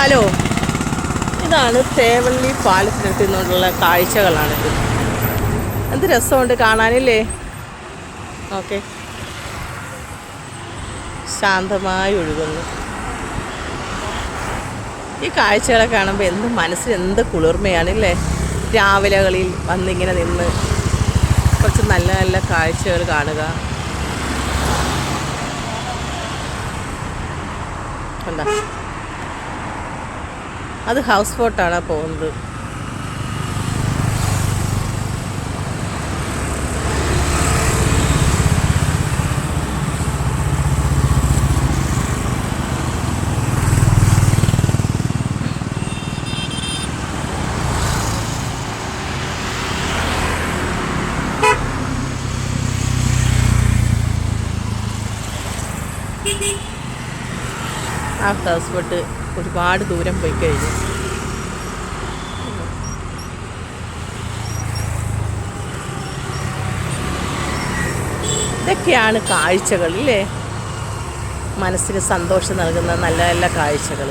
Hello. ഇതാണ് തേവള്ളി പാലത്തിനടുത്ത് നിന്നുള്ള കാഴ്ചകളാണിത് എന്ത് രസമുണ്ട് കാണാനില്ലേ? ഓക്കെ. ശാന്തമായി ഒഴുകുന്നു. ഈ കാഴ്ചകളെ കാണുമ്പോൾ എന്ത് മനസ്സിന് എന്ത് കുളിർമയാണല്ലേ? രാവിലകളിൽ വന്നിങ്ങനെ നിന്ന് കുറച്ച് നല്ല നല്ല കാഴ്ചകൾ കാണുക. കണ്ടോ അത് ഹൗസ് ബോട്ടാണ് പോകുന്നത്. ആ ഹൗസ് ബോട്ട് ഒരുപാട് ദൂരം പോയി കഴിഞ്ഞു. ഇതൊക്കെയാണ് കാഴ്ചകൾ അല്ലേ മനസ്സിന് സന്തോഷം നൽകുന്ന നല്ല നല്ല കാഴ്ചകൾ.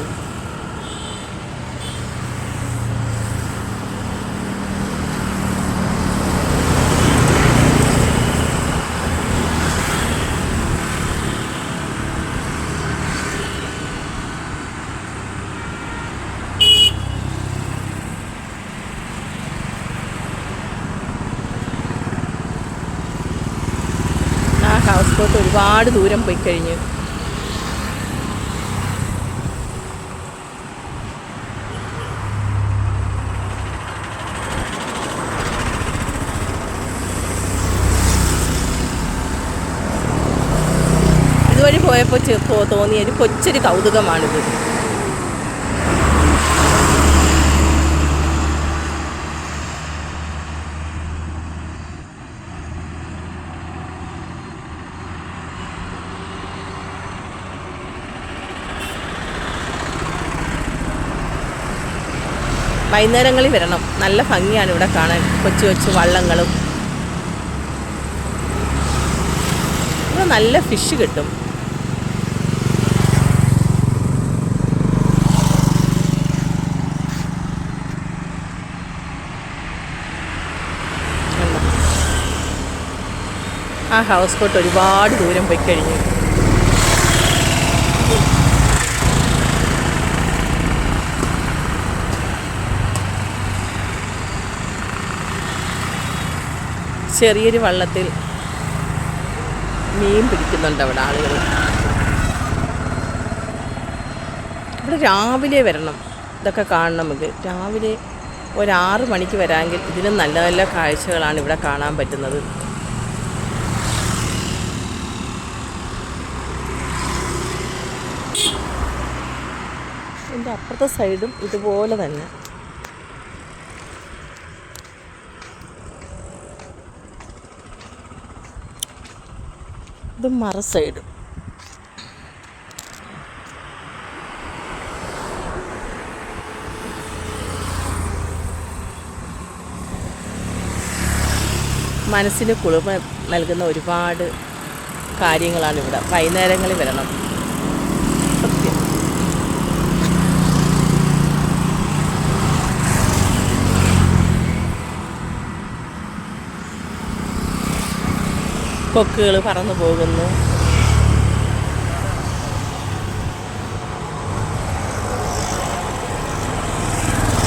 ഹൗസ് ബോട്ട് ഒരുപാട് ദൂരം പോയി കഴിഞ്ഞു. ഇതുവഴി പോയപ്പോൾ തോന്നിയ ഒരു കൊച്ചൊരു കൗതുകമാണിത്. വൈകുന്നേരങ്ങളിൽ വരണം. നല്ല ഭംഗിയാണ് ഇവിടെ കാണാൻ. കൊച്ചു കൊച്ചു വള്ളങ്ങളും. ഇവിടെ നല്ല ഫിഷ് കിട്ടും? ആ ഹൗസ് ബോട്ട് ഒരുപാട് ദൂരം പോയി കഴിഞ്ഞു. ചെറിയൊരു വള്ളത്തിൽ മീൻ പിടിക്കുന്നുണ്ട് അവിടെ ആളുകൾ. ഇവിടെ രാവിലെ വരണം. ഇതൊക്കെ കാണണം നമുക്ക് രാവിലെ ഒരാറ് മണിക്ക് വരാമെങ്കിൽ ഇതിലും നല്ല നല്ല കാഴ്ചകളാണ് ഇവിടെ കാണാൻ പറ്റുന്നത്. എന്റെ അപ്പുറത്തെ സൈഡും ഇതുപോലെ തന്നെ. ഇത് മറ സൈഡ് മനസ്സിന് കുളിർമ നൽകുന്ന ഒരുപാട് കാര്യങ്ങളാണ് ഇവിടെ. വൈകുന്നേരങ്ങളിൽ വരണം. കൊക്കുകൾ പറന്നു പോകുന്നു.